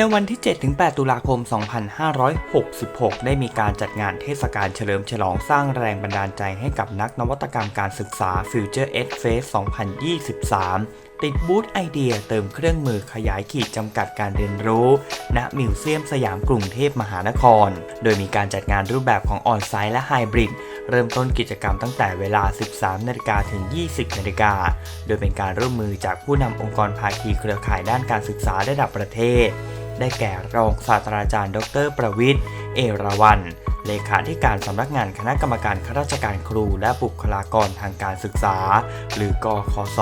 ในวันที่ 7-8 ตุลาคม 2566 ได้มีการจัดงานเทศกาลเฉลิมฉลองสร้างแรงบันดาลใจให้กับนักนวัตกรรมการศึกษา Future Ed Fest 2023 ติดบูธไอเดียเติมเครื่องมือขยายขีดจำกัดการเรียนรู้ ณ มิวเซียมสยามกรุงเทพมหานคร โดยมีการจัดงานรูปแบบของออนไซต์และไฮบริดเริ่มต้นกิจกรรมตั้งแต่เวลา 13 นาฬิกาถึง 20 นาฬิกา โดยเป็นการร่วมมือจากผู้นำองค์กรภาคีเครือข่ายด้านการศึกษาระดับประเทศ ได้แก่รองศาสตราจารย์ ดร ประวิทย์ เอราวันเลขาธิการสำนักงานคณะกรรมการข้าราชการครู และบุคลากรทางการศึกษา หรือกคส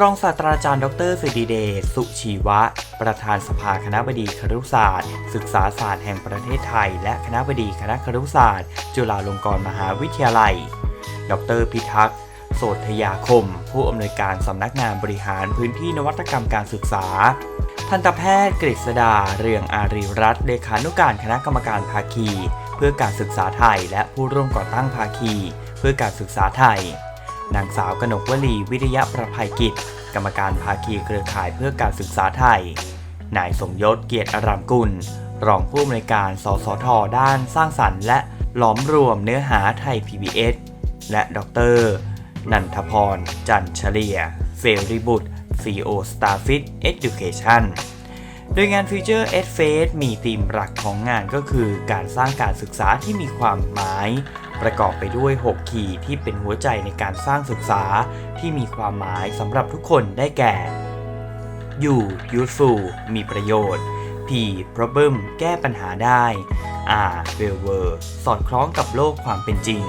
รองศาสตราจารย์ ดรสิริเดชสุชีวะ ประธานสภาคณะบดีครุศาสตร์ ศึกษาศาสตร์แห่งประเทศไทย และคณะบดีคณะครุศาสตร์ จุฬาลงกรณ์มหาวิทยาลัย ดรพิทักษ์โสธยาคม ผู้อำนวยการสำนักงานบริหารพื้นที่นวัตกรรมการศึกษา ทันตแพทย์กฤษดา เรืองอารีรัตน์เลขานุการคณะกรรมการภาคี เพื่อการศึกษาไทย และผู้ร่วมก่อตั้งภาคี เพื่อการศึกษาไทย นางสาวกนกวลีวิริยะประภัยกิจ กรรมการภาคีเครือข่ายเพื่อการศึกษาไทย นายสมยศเกียรติอารามกุล รองผู้อำนวยการ สสท ด้านสร้างสรรค์ และหลอมรวมเนื้อหาไทย PBS และดร นันทพร จันเฉลียเฟริบุตร CEO Starfit Education โดยงาน Future Ed Fest มีธีมหลักของงานก็คือการสร้างการศึกษาที่มีความหมาย ประกอบไปด้วย 6 ขีย์ที่เป็นหัวใจในการสร้างศึกษาที่มีความหมายสำหรับทุกคนได้แก่ U useful มีประโยชน์ P problem แก้ปัญหาได้ R relevant สอดคล้องกับโลกความเป็นจริง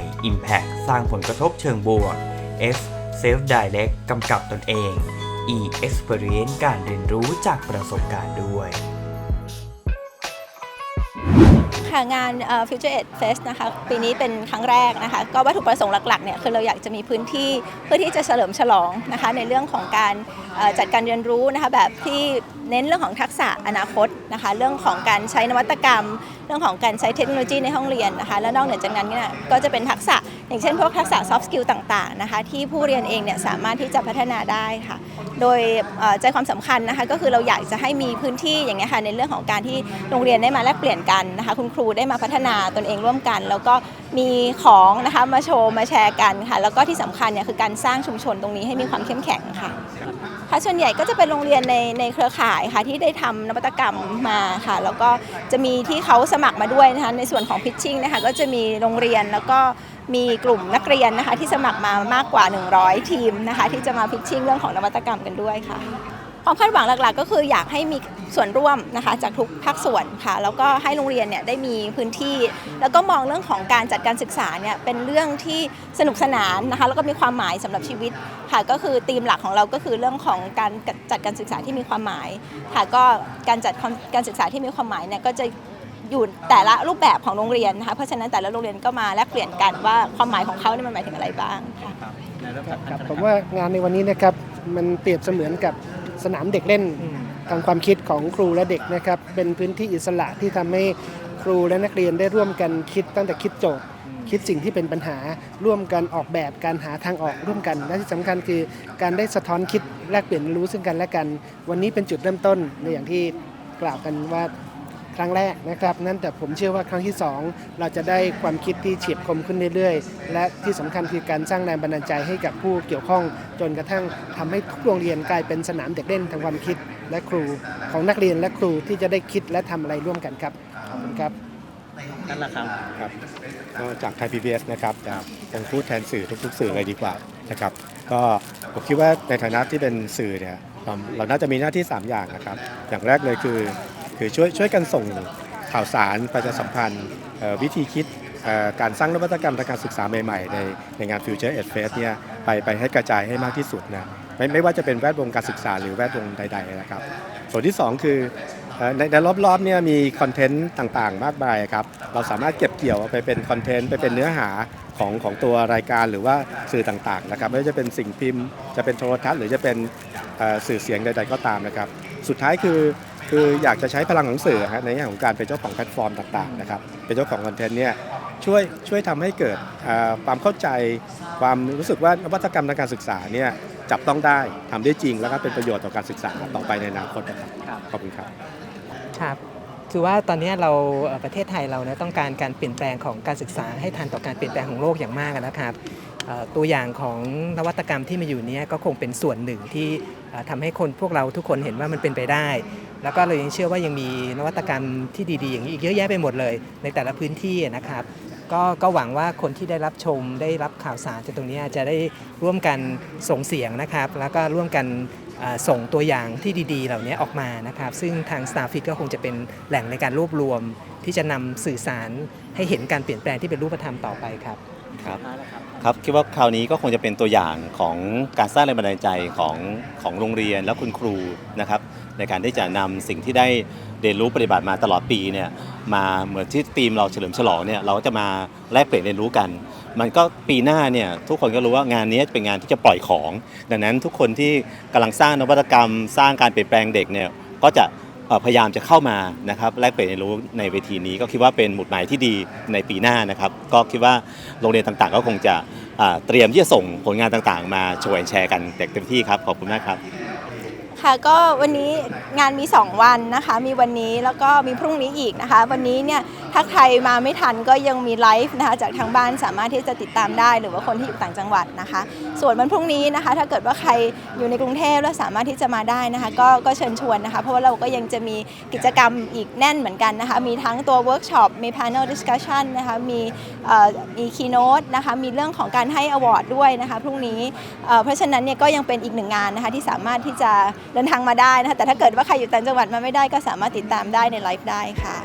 I impact สร้างผลกระทบเชิงบวก F self direct กำกับตนเอง E experience การเรียนรู้จากประสบการณ์ด้วยค่ะงาน Future Ed Fest นะคะปีนี้เป็นครั้งแรกนะคะก็วัตถุประสงค์หลักๆเนี่ยคือเราอยากจะมีพื้นที่เพื่อที่จะเฉลิมฉลองนะคะในเรื่องของการจัดการเรียนรู้นะคะแบบที่เน้นเรื่องของทักษะอนาคตนะคะเรื่องของการใช้นวัตกรรม รื่องของการใช้เทคโนโลยีในห้องเรียนนะคะ และนอกเหนือจากนั้นเนี่ยก็จะเป็นทักษะ อย่างเช่นพวกทักษะ soft skill ต่างๆนะคะ ที่ผู้เรียนเองเนี่ยสามารถที่จะพัฒนาได้ค่ะ โดยใจความสำคัญนะคะ ก็คือเราอยากจะให้มีพื้นที่อย่างเงี้ยค่ะในเรื่องของการที่โรงเรียนได้มาแลกเปลี่ยนกันนะคะ คุณครูได้มาพัฒนาตนเองร่วมกัน แล้วก็มีของนะคะมาโชว์มาแชร์กันค่ะ แล้วก็ที่สำคัญเนี่ยคือการสร้างชุมชนตรงนี้ให้มีความเข้มแข็งค่ะ ค่ะส่วนใหญ่ก็จะเป็นโรงเรียนในในเครือข่ายค่ะที่ได้ทำนวัตกรรมมาค่ะ แล้วก็จะมีที่เขาสมัครมาด้วยนะคะในส่วนของพิชชิ่งนะคะก็จะมีโรงเรียนแล้วก็มีกลุ่มนักเรียนนะคะที่สมัครมามากกว่า 100 ทีมนะคะที่จะมาพิชชิ่งเรื่องของนวัตกรรมกันด้วยค่ะ ความคาดหวังหลักๆ ก็คืออยากให้มี ส่วนร่วมนะคะจากทุกภาคส่วนค่ะ แล้วก็ให้โรงเรียนเนี่ยได้มีพื้นที่ แล้วก็มองเรื่องของการจัดการศึกษาเนี่ยเป็นเรื่องที่สนุกสนานนะคะ แล้วก็มีความหมายสำหรับชีวิตค่ะก็คือธีมหลักของเราก็คือเรื่องของการจัดการศึกษาที่มีความหมายค่ะก็การจัดการศึกษาที่มีความหมายเนี่ยก็จะอยู่แต่ละรูปแบบของโรงเรียนนะคะเพราะฉะนั้นแต่ละโรงเรียนก็มาแลกเปลี่ยนกันว่าความหมายของเขาเนี่ยมันหมายถึงอะไรบ้างค่ะครับผมว่างานในวันนี้นะครับมันเปรียบเสมือนกับสนามเด็กเล่น ทางความคิดของครูและเด็กนะครับ เป็นพื้นที่อิสระที่ทำให้ครูและนักเรียนได้ร่วมกันคิดตั้งแต่คิดโจทย์ คิดสิ่งที่เป็นปัญหาร่วมกันออกแบบการหาทางออกร่วมกัน และที่สำคัญคือการได้สะท้อนคิดแลกเปลี่ยนรู้ซึ่งกันและกัน วันนี้เป็นจุดเริ่มต้นในอย่างที่กล่าวกันว่าครั้งแรกนะครับ นั่นแต่ผมเชื่อว่าครั้งที่ 2 เราจะได้ความคิดที่เฉียบคมขึ้นเรื่อยๆ และที่สำคัญคือการสร้างแรงบันดาลใจให้กับผู้เกี่ยวข้อง จนกระทั่งทำให้ทุกโรงเรียนกลายเป็นสนามเด็กเล่นทางความคิด และครูของนักเรียนและครูที่จะได้คิดและทำอะไรร่วมกันครับขอบคุณครับ นั่นแหละครับ ครับก็จากไทยพีบีนะครับจะเป็นพูดแทนสื่อทุกๆ สื่อเลยดีกว่านะครับก็ผมคิดว่าในฐานะที่เป็นสื่อเนี่ยเราเราน่าจะมีหน้าที่ 3 อย่างนะครับ อย่างแรกเลยคือคือช่วยช่วยกันส่งข่าวสารประชาสัมพันธ์เอ่อวิธีคิดเอ่อ การสร้างนวัตกรรมทางการศึกษาใหม่ ๆ ในในงาน Future Ed Fest เนี่ยไปไปให้กระจายให้มากที่สุดนะไม่ไม่ว่าจะเป็นแวดวงการศึกษาหรือแวดวงใดๆนะครับ ส่วนที่ 2 คือเอ่อในในรอบๆเนี่ยมีคอนเทนต์ต่างๆ มากมายครับเราสามารถเก็บเกี่ยวไปเป็นคอนเทนต์ไปเป็นเนื้อหาของของตัวรายการหรือว่าสื่อต่างๆนะครับไม่ว่าจะเป็นสิ่งพิมพ์จะเป็นโทรทัศน์หรือจะเป็นสื่อเสียงใด ๆ ก็ตามนะครับ สุดท้ายคือ คืออยากจะใช้พลังของสื่อฮะในแง่ของการเป็นเจ้าของแพลตฟอร์มต่างๆนะครับเป็นเจ้าของคอนเทนต์เนี่ยช่วยช่วยทำให้เกิดเอ่อความเข้าใจความรู้สึกว่านวัตกรรมทางการศึกษาเนี่ยจับต้องได้ทำได้จริงแล้วก็เป็นประโยชน์ต่อการศึกษาต่อไปในอนาคตนะครับขอบคุณครับครับคือว่าตอนนี้เราเอ่อประเทศไทยเราเนี่ยต้องการการเปลี่ยนแปลงของการศึกษาให้ทันต่อการเปลี่ยนแปลงของโลกอย่างมากนะครับเอ่อ ตัวอย่างของนวัตกรรมที่มาอยู่นี้ก็คงเป็นส่วนหนึ่งที่เอ่อทำให้คนพวกเราทุกคนเห็นว่ามันเป็นไปได้ แล้วก็เรายังเชื่อว่ายังมีนวัตกรรมที่ดีๆ อย่างนี้อีกเยอะแยะไปหมดเลย ในแต่ละพื้นที่นะครับก็ก็หวังว่าคนที่ได้รับชมได้รับข่าวสารจากตรงนี้จะได้ร่วมกันส่งเสียงนะครับ แล้วก็ร่วมกันส่งตัวอย่างที่ดีๆ เหล่านี้ออกมานะครับ ซึ่งทาง Starfit ก็คงจะเป็นแหล่งในการรวบรวม ที่จะนำสื่อสารให้เห็นการเปลี่ยนแปลงที่เป็นรูปธรรมต่อไปครับ ครับครับคิดว่าคราวนี้ก็คงจะเป็นตัวอย่างของการสร้างแรงบันดาลใจของของโรงเรียนและคุณครูนะครับในการที่จะนำสิ่งที่ได้เรียนรู้ปฏิบัติมาตลอดปีเนี่ยมาเหมือนที่ทีมเราเฉลิมฉลองเนี่ยเราก็จะมาแลกเปลี่ยนเรียนรู้กัน มันก็ปีหน้าเนี่ยทุกคนก็รู้ว่างานนี้เป็นงานที่จะปล่อยของ ดังนั้นทุกคนที่กำลังสร้างนวัตกรรม สร้างการเปลี่ยนแปลงเด็กเนี่ยก็จะเอ่อ พยายามจะเข้ามานะครับแลกเปลี่ยนเรียนรู้ในเวทีนี้ก็คิดว่าเป็นหมุดหมายที่ดีในปีหน้านะครับก็คิดว่าโรงเรียนต่างๆ ก็คงจะเตรียมที่จะส่งผลงานต่างๆ มาโชว์แชร์กันเต็มที่ครับขอบคุณมากครับค่ะก็วันนี้งานมี 2 วันนะคะ มีวันนี้แล้วก็มีพรุ่งนี้อีกนะคะ วันนี้เนี่ย ถ้าใครมาไม่ทันก็ยังมีไลฟ์นะคะจากทางบ้านสามารถที่จะติดตามได้ หรือว่าคนที่อยู่ต่างจังหวัดนะคะ ส่วนวันพรุ่งนี้นะคะ ถ้าเกิดว่าใครอยู่ในกรุงเทพแล้วสามารถที่จะมาได้นะคะ ก็ก็เชิญชวนนะคะ เพราะว่าเราก็ยังจะมีกิจกรรมอีกแน่นเหมือนกันนะคะ มีทั้งตัวเวิร์กช็อปมี panel discussion นะคะมีมี keynote นะคะมีเรื่องของการให้อวอร์ดด้วยนะคะพรุ่งนี้เอ่อเพราะฉะนั้นเนี่ยก็ยังเป็นอีกหนึ่งงานนะคะที่สามารถที่จะเดินทางมาได้นะคะแต่ถ้าเกิดว่าใครอยู่ต่างจังหวัดมาไม่ได้ก็สามารถติดตามได้ในไลฟ์ได้ค่ะ